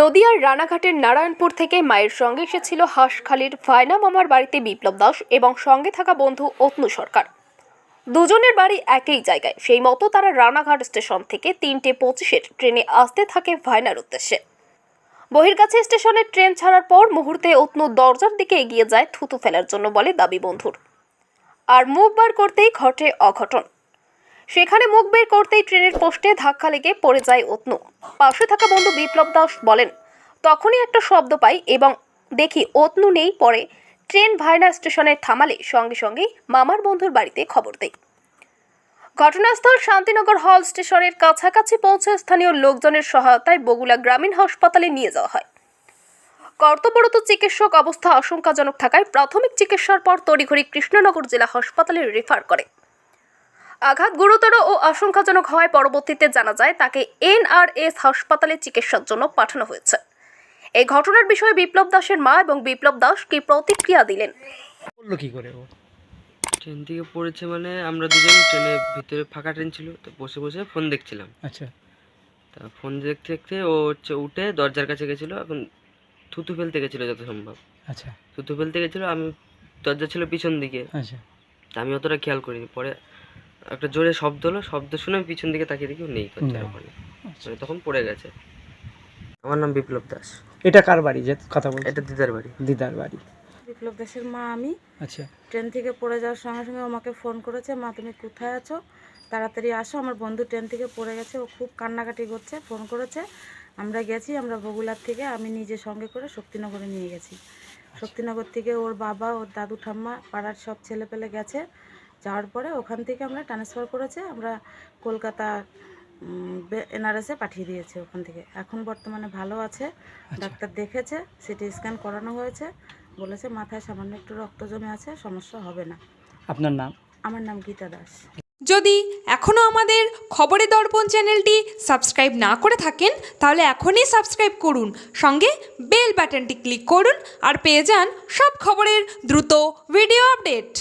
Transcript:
নদিয়ার রানাঘাটের নারায়ণপুর থেকে মায়ের সঙ্গে এসেছিল হাঁসখালির ফায়না মামার বাড়িতে বিপ্লব দাস এবং সঙ্গে থাকা বন্ধু অতনু সরকার। দুজনের বাড়ি একই জায়গায়। সেই মতো তারা রানাঘাট স্টেশন থেকে তিনটে পঁচিশের ট্রেনে আসতে থাকে ভায়নার উদ্দেশ্যে। বহির্কাছে স্টেশনের ট্রেন ছাড়ার পর মুহূর্তে অতনু দরজার দিকে এগিয়ে যায় থুতু ফেলার জন্য বলে দাবি বন্ধুর। আর মুখ বার করতেই ঘটে অঘটন। সেখানে মুখ বের করতেই ট্রেনের পোস্টে ধাক্কা লেগে পড়ে যায় অতনু। পাশে থাকা বন্ধু বিপ্লব দাস বলেন, তখনই একটা শব্দ পাই এবং দেখি অতনু নেই পরে ট্রেন ভায়না স্টেশনে থামালে সঙ্গে সঙ্গেই মামার বন্ধুর বাড়িতে খবর দেয় ঘটনাস্থল শান্তিনগর হল স্টেশনের কাছাকাছি পৌঁছে স্থানীয় লোকজনের সহায়তায় বগুলা গ্রামীণ হাসপাতালে নিয়ে যাওয়া হয়। কর্তব্যরত চিকিৎসক অবস্থা আশঙ্কাজনক থাকায় প্রাথমিক চিকিৎসার পর তড়িঘড়ি কৃষ্ণনগর জেলা হাসপাতালে রেফার করে। আঘাত গুরুতর ও আশঙ্কাজনক হওয়ায় পরবর্তীতে জানা যায় তাকে এনআরএস হাসপাতালে চিকিৎসার জন্য পাঠানো হয়েছে। এই ঘটনার বিষয়ে বিপ্লব দাসের মা এবং বিপ্লব দাস কি প্রতিক্রিয়া দিলেন? বলল কি করে ও? ট্রেন থেকে পড়েছে মানে আমরা দুজন ট্রেনের ভিতরে ফাঁকা ট্রেন ছিল তো বসে বসে ফোন দেখছিলাম। আচ্ছা। তা ফোন দেখতে দেখতে ও হচ্ছে উঠে দরজার কাছে গেছিল এখন থুতু ফেলতে গেছিল যত সম্ভব। আচ্ছা। থুতু ফেলতে গেছিল আমি দরজা ছিল পিছন দিকে। আচ্ছা। তা আমি অতটা খেয়াল করিনি পরে একটা জোরে শব্দ হলো শব্দ শুনে আমি পিছন দিকে তাকিয়ে দেখি ও নেই দরজার ওখানে মানে তখন পড়ে গেছে। আমার নাম বিপ্লব দাস। এটা কার বাড়ি যে কথা বলছে? এটা দিদার বাড়ি। দিদার বাড়ি। বিপ্লব দাসের মা আমি। আচ্ছা। ট্রেন থেকে পড়ে যাওয়ার সঙ্গে সঙ্গে আমাকে ফোন করেছে মা তুমি কোথায় আছো? তাড়াতাড়ি আসো। আমার বন্ধু ট্রেন থেকে পড়ে গেছে ও খুব কান্নাকাটি করছে ফোন করেছে। আমরা গেছি আমরা বগুলার থেকে আমি নিজে সঙ্গে করে শক্তিনগরে নিয়ে গেছি। শক্তিনগর থেকে ওর বাবা ওর দাদু ঠাম্মা পাড়ার সব ছেলেপেলে গেছে। যাওয়ার পরে ওখান থেকে আমরা ট্রান্সফার করেছে আমরা কলকাতা এনআরএসে পাঠিয়ে দিয়েছে ওখান থেকে। এখন বর্তমানে ভালো আছে ডাক্তার দেখেছে সিটি স্ক্যান করানো হয়েছে বলেছে মাথায় সামান্য একটু রক্ত জমে আছে সমস্যা হবে না। আপনার নাম? আমার নাম গীতা দাস। যদি এখনও আমাদের খবরে দর্পণ চ্যানেলটি সাবস্ক্রাইব না করে থাকেন তাহলে এখনই সাবস্ক্রাইব করুন সঙ্গে বেল বাটনটি ক্লিক করুন আর পেয়ে যান সব খবরের দ্রুত ভিডিও আপডেট।